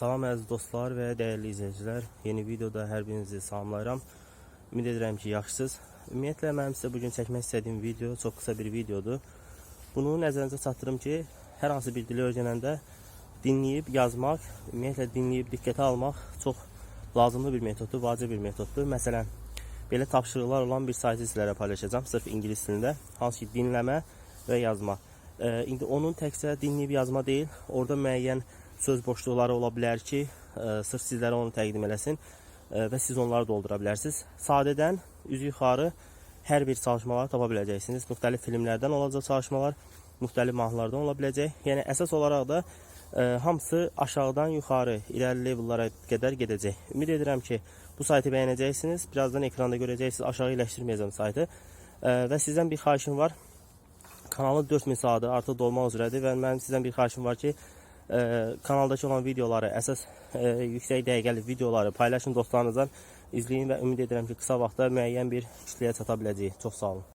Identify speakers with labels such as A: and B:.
A: Salam əziz dostlar və dəyərli izləyicilər. Yeni videoda hər birinizi salamlayıram. Ümid edirəm ki, yaxşısınız. Ümumiyyətlə mənim sizə bu gün çəkmək istədiyim video çox qısa bir videodur. Bunu nəzərinizə çatdırım ki, hər hansı bir dili öyrənəndə dinləyib yazmaq, ümumiyyətlə dinləyib diqqətə almaq çox lazımlı bir metoddur, vacib bir metoddur. Məsələn, belə tapşırıqlar olan bir saytı sizlərə paylaşacağam, sırf ingilis dilində, hansı ki dinləmə və yazma. Ee, indi onun təkcə dinləyib yazma deyil, orada müəyyən söz boşluqları ola bilər ki, e, sırf sizlərə onu təqdim eləsin e, və siz onları doldura bilərsiniz. Sadədən üzü yuxarı hər bir çalışmaları tapa biləcəksiniz. Müxtəlif filmlərdən olacaq çalışmalar, müxtəlif mahnılardan ola biləcək. Yəni əsas olaraq da e, hamısı aşağıdan yuxarı irəli levellara qədər gedəcək. Ümid edirəm ki, bu saytı bəyənəcəksiniz. Birazdan ekranda görəcəksiniz. Aşağı iyiləşdirməyəcəm saytı. E, və sizdən bir xahişim var. Kanalın 4000 saatı artıq dolmaq üzrədir və mənim sizdən bir xahişim var ki, e, kanaldakı olan videoları, əsas e, yüksək dəqiqəli videoları paylaşın dostlarınızla, izləyin və ümid edirəm ki, qısa vaxtda müəyyən bir kütləyə çata biləcəyik. Çox sağ olun.